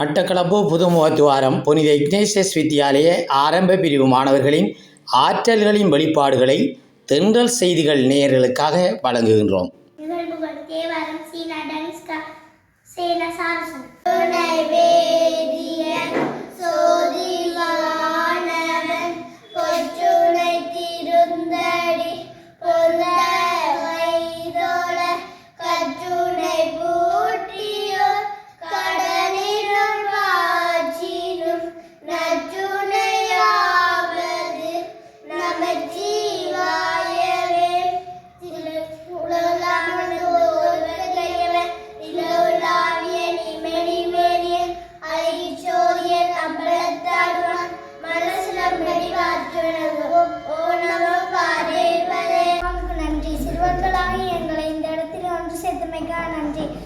மட்டக்களப்பு புதுமுகத்துவாரம் புனித இக்னேசியஸ் வித்தியாலய ஆரம்ப பிரிவு மாணவர்களின் ஆற்றல்களின் வெளிப்பாடுகளை தென்றல் செய்திகள் நேயர்களுக்காக வழங்குகின்றோம். சீனா சாரசன். நன்றி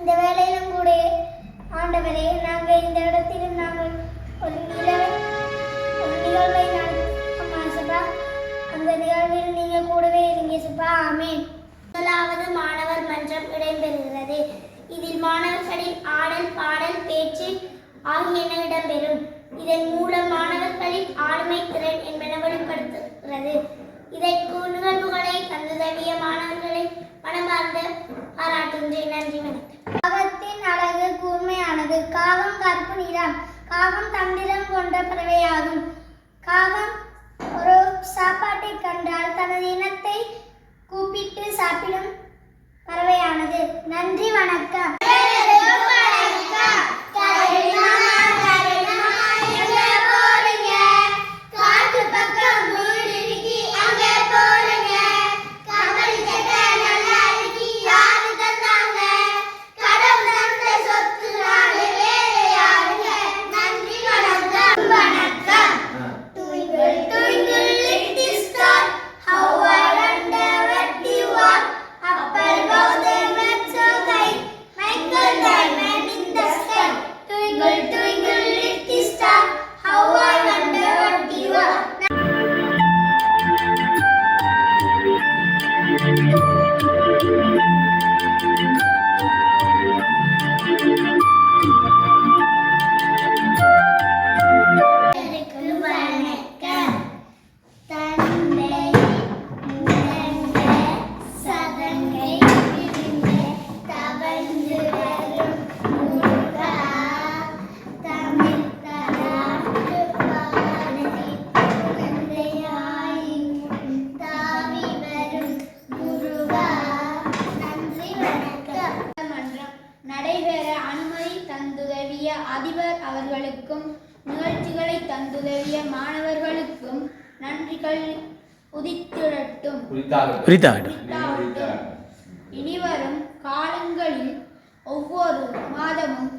இந்த வேலையிலும் கூட ஆண்டவரே நாங்கள் இந்த இடத்திலும் நாங்கள் ஒரு நிலவை ஒரு நிகழ்வை நடத்த அந்த நிகழ்வில் நீங்க கூடவே இருங்க சுப்பா ஆமேன். முதலாவது மாணவர் மன்றம் இடம்பெறுகிறது. இதில் மாணவர்களின் ஆடல் பாடல் பேச்சு ஆகியன இடம்பெறும் இதன் மூலம் மாணவர்களின் ஆளுமை திறன் என்பன வெளிப்படுத்துகிறது. இதற்கு நிகழ்வுகளை தந்துதவிய மாணவர்களை மனமார்ந்த பாராட்டுகின்றேன் நன்றி வணக்கம். காகத்தின் அழகு கூர்மையானது. காகம் கருப்பு நிறம். காகம் தந்திரம் கொண்ட பறவையாகும். காகம் அதிபர் அவர்களுக்கும் நிகழ்ச்சிகளை தந்துதவிய மாணவர்களுக்கும் நன்றிகள் உதித்திடட்டும். இனிவரும் காலங்களில் ஒவ்வொரு மாதமும்